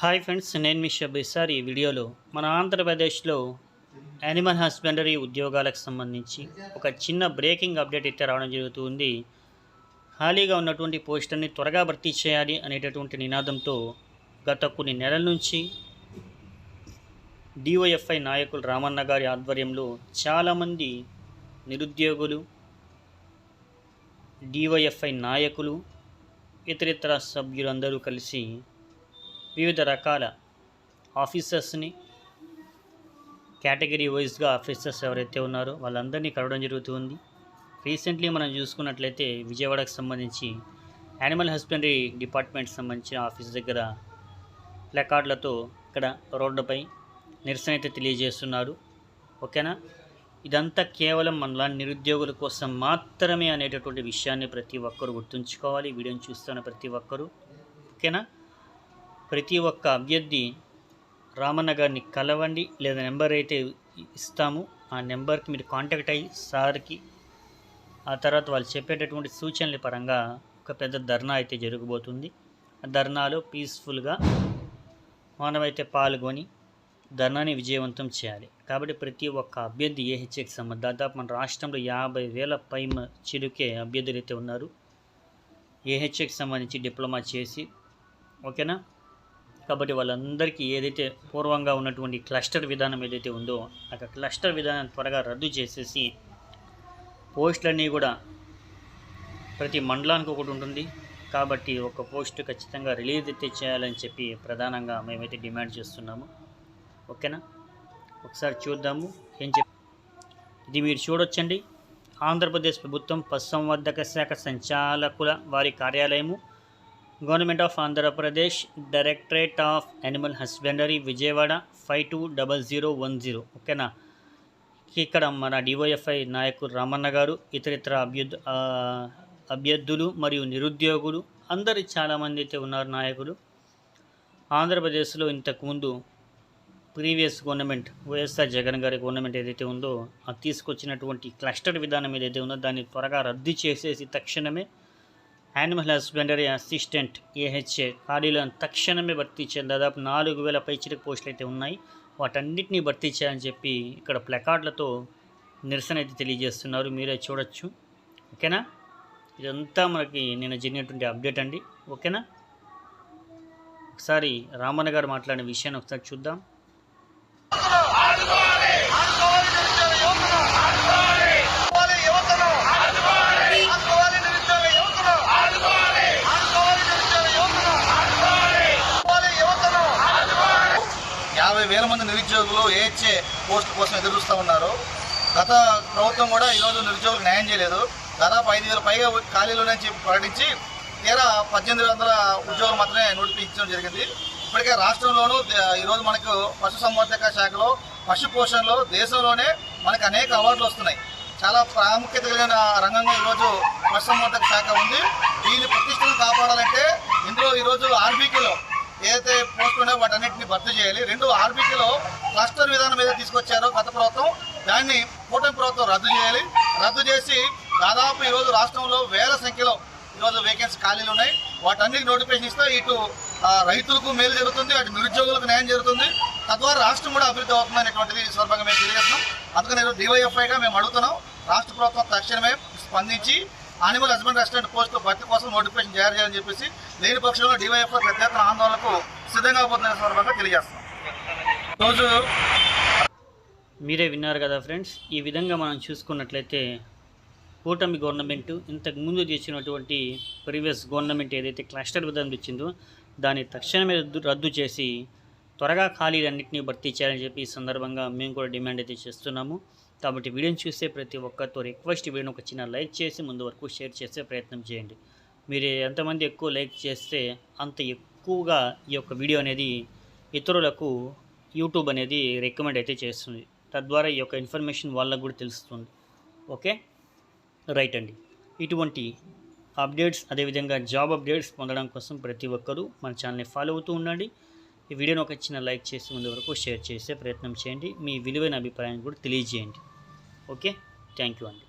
Hi friends నేను మీ షబ్ ఈసారి ఈ వీడియోలో మన ఆంధ్రప్రదేశ్లో యానిమల్ హస్బెండరీ ఉద్యోగాలకు సంబంధించి ఒక చిన్న బ్రేకింగ్ అప్డేట్ అయితే రావడం జరుగుతుంది. ఖాళీగా ఉన్నటువంటి పోస్టుల్ని త్వరగా భర్తీ చేయాలి అనేటటువంటి నినాదంతో గత కొన్ని నెలల నుంచి డివైఎఫ్ఐ నాయకులు రామన్న గారి ఆధ్వర్యంలో చాలామంది నిరుద్యోగులు డివైఎఫ్ఐ నాయకులు ఇతరితర సభ్యులందరూ కలిసి వివిధ రకాల ఆఫీసర్స్ని కేటగిరీ వైజ్గా ఆఫీసర్స్ ఎవరైతే ఉన్నారో వాళ్ళందరినీ కలవడం జరుగుతుంది. రీసెంట్లీ మనం చూసుకున్నట్లయితే విజయవాడకు సంబంధించి యానిమల్ హస్బెండరీ డిపార్ట్మెంట్ సంబంధించిన ఆఫీస్ దగ్గర ప్లకార్డులతో ఇక్కడ రోడ్డుపై నిరసన అయితే తెలియజేస్తున్నారు. ఓకేనా? ఇదంతా కేవలం మనలా నిరుద్యోగుల కోసం మాత్రమే అనేటటువంటి విషయాన్ని ప్రతి ఒక్కరు గుర్తుంచుకోవాలి. వీడియోని చూస్తున్న ప్రతి ఒక్కరూ. ఓకేనా? ప్రతి ఒక్క అభ్యర్థి రామన్న గారిని కలవండి లేదా నెంబర్ అయితే ఇస్తాము ఆ నెంబర్కి మీరు కాంటాక్ట్ అయ్యి సార్కి ఆ తర్వాత వాళ్ళు చెప్పేటటువంటి సూచనల పరంగా ఒక పెద్ద ధర్నా అయితే జరగబోతుంది. ఆ ధర్నాలో పీస్ఫుల్గా మనమైతే పాల్గొని ధర్నాని విజయవంతం చేయాలి. కాబట్టి ప్రతి ఒక్క అభ్యర్థి ఏహెచ్ఎక్ సంబంధ దాదాపు మన రాష్ట్రంలో యాభై వేల పై చిరుకే అభ్యర్థులు అయితే ఉన్నారు. ఏహెచ్ఎక్ సంబంధించి డిప్లొమా చేసి ఓకేనా? కాబట్టి వాళ్ళందరికీ ఏదైతే పూర్వంగా ఉన్నటువంటి క్లస్టర్ విధానం ఏదైతే ఉందో ఆ క్లస్టర్ విధానం త్వరగా రద్దు చేసేసి పోస్టులన్నీ కూడా ప్రతి మండలానికి ఒకటి ఉంటుంది. కాబట్టి ఒక పోస్ట్ ఖచ్చితంగా రిలీజ్ అయితే చేయాలని చెప్పి ప్రధానంగా మేమైతే డిమాండ్ చేస్తున్నాము. ఓకేనా? ఒకసారి చూద్దాము. ఏం చెప్ ఇది మీరు చూడొచ్చండి. ఆంధ్రప్రదేశ్ ప్రభుత్వం పశుసంవర్ధక శాఖ సంచాలకుల వారి కార్యాలయము government of Andhra Pradesh directorate of animal husbandry Vijayawada five two double zero one zero. ఓకేనా? ఇక్కడ మన డివైఎఫ్ఐ నాయకుడు రామన్న గారు ఇతరితర అభ్యర్థు అభ్యర్థులు మరియు నిరుద్యోగులు అందరు చాలామంది అయితే ఉన్నారు నాయకులు. ఆంధ్రప్రదేశ్లో ఇంతకుముందు ప్రీవియస్ గవర్నమెంట్ వైఎస్ఆర్ జగన్ గారి గవర్నమెంట్ ఏదైతే ఉందో తీసుకొచ్చినటువంటి క్లస్టర్ విధానం ఏదైతే ఉందో దాన్ని త్వరగా రద్దు చేసేసి తక్షణమే యానిమల్ హస్బెండరీ అసిస్టెంట్ ఏహెచ్ఏ ఖాళీలను తక్షణమే భర్తీ చేయాలి. దాదాపు నాలుగు వేల పైచిలకు పోస్టులు అయితే ఉన్నాయి. వాటన్నిటిని భర్తీ చేయాలని చెప్పి ఇక్కడ ప్లకార్డులతో నిరసన అయితే తెలియజేస్తున్నారు. మీరే చూడొచ్చు. ఓకేనా? ఇదంతా మనకి నేను జరిగినటువంటి అప్డేట్ అండి. ఓకేనా? ఒకసారి రామన్న గారు మాట్లాడిన విషయాన్ని ఒకసారి చూద్దాం. వేల మంది నిరుద్యోగులు ఏహెచ్ఏ పోస్ట్ కోసం ఎదురు చూస్తూ ఉన్నారు. గత ప్రభుత్వం కూడా ఈరోజు నిరుద్యోగులకు న్యాయం చేయలేదు. దాదాపు ఐదు వేల పైగా ఖాళీలు చెప్పి ప్రకటించి తీరా పద్దెనిమిది వందల ఉద్యోగులు మాత్రమే నోటిఫికేషన్ జరిగింది. ఇప్పటికే రాష్ట్రంలోనూ ఈరోజు మనకు పశు సంవర్ధక శాఖలో పశు పోషణలో దేశంలోనే మనకు అనేక అవార్డులు వస్తున్నాయి. చాలా ప్రాముఖ్యత కలిగిన రంగంగా ఈరోజు పశు సంవర్ధక శాఖ ఉంది. దీని ప్రతిష్టను కాపాడాలంటే ఇందులో ఈరోజు ఆర్బీకేలో ఏదైతే పోస్టులు ఉన్నాయో వాటన్నింటిని భర్తీ చేయాలి. రెండు ఆర్బీసీలో క్లస్టర్ విధానం ఏదైతే తీసుకొచ్చారో గత ప్రభుత్వం దాన్ని కూటమి ప్రభుత్వం రద్దు చేయాలి. రద్దు చేసి దాదాపు ఈరోజు రాష్ట్రంలో వేల సంఖ్యలో ఈరోజు వేకెన్సీ ఖాళీలు ఉన్నాయి. వాటన్నిటి నోటిఫికేషన్ ఇస్తే ఇటు రైతులకు మేలు జరుగుతుంది అటు నిరుద్యోగులకు న్యాయం జరుగుతుంది. తద్వారా రాష్ట్రం కూడా అభివృద్ధి అవుతుంది అనేటువంటిది ఈ సందర్భంగా మేము తెలియజేస్తున్నాం. అందుకని ఈరోజు డివైఎఫ్ఐగా మేము అడుగుతున్నాం. రాష్ట్ర ప్రభుత్వం తక్షణమే స్పందించి ఆనిమల్ హస్బెండ్ రెస్టారెంట్ పోస్టు భర్తీ కోసం నోటిఫికేషన్ జారీ చేయాలని చెప్పేసి లేని పక్షంలో డివైఎఫ్ఐ పెద్ద ఎత్తున ఆందోళనకు సిద్ధంగా పోతున్న సందర్భంగా తెలియజేస్తాం రోజు మీరే విన్నారు కదా ఫ్రెండ్స్ ఈ విధంగా మనం చూసుకున్నట్లయితే కూటమి గవర్నమెంట్ ఇంతకు ముందు తెచ్చినటువంటి ప్రీవియస్ గవర్నమెంట్ ఏదైతే క్లస్టర్ విధానం ఇచ్చిందో దాన్ని తక్షణమే రద్దు రద్దు చేసి త్వరగా ఖాళీలన్నింటినీ భర్తీ చేయాలని చెప్పి ఈ సందర్భంగా మేము కూడా డిమాండ్ అయితే చేస్తున్నాము. కాబట్టి వీడియోని చూసే ప్రతి ఒక్కరితో రిక్వెస్ట్ వీడియోని ఒక చిన్న లైక్ చేసి ముందు వరకు షేర్ చేసే ప్రయత్నం చేయండి. మీరు ఎంతమంది ఎక్కువ లైక్ చేస్తే అంత ఎక్కువగా ఈ యొక్క వీడియో అనేది ఇతరులకు యూట్యూబ్ అనేది రికమెండ్ అయితే చేస్తుంది. తద్వారా ఈ యొక్క ఇన్ఫర్మేషన్ వాళ్ళకు కూడా తెలుస్తుంది. ఓకే? రైట్ అండి. ఇటువంటి అప్డేట్స్ అదేవిధంగా జాబ్ అప్డేట్స్ పొందడం కోసం ప్రతి ఒక్కరూ మన ఛానల్ని ఫాలో అవుతూ ఉండండి. ఈ వీడియోని ఒక చిన్న లైక్ చేసి ముందు వరకు షేర్ చేసే ప్రయత్నం చేయండి. మీ విలువైన అభిప్రాయాన్ని కూడా తెలియజేయండి. ఓకే? థ్యాంక్ యూ అండి.